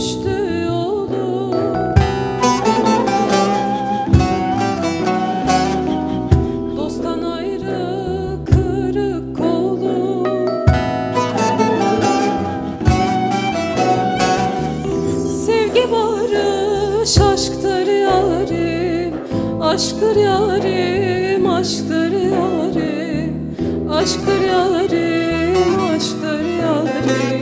düştü yolu. Dosttan ayrı kırık kolu Sevgi barış aşktır yarim Aşktır yarim, aşktır yarim. Aşktır yarim, aşktır yarim.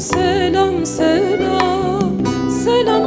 Selam selam Selam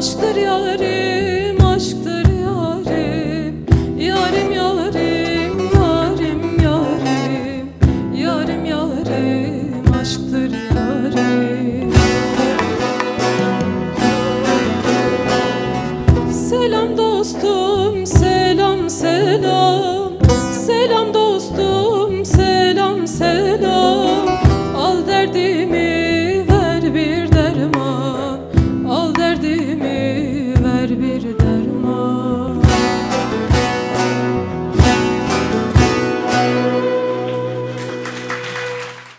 Aşktır yarim, aşktır yarim. Yarim yarim, yarim yarim. Yarim yarim, aşktır yarim. Selam dostum.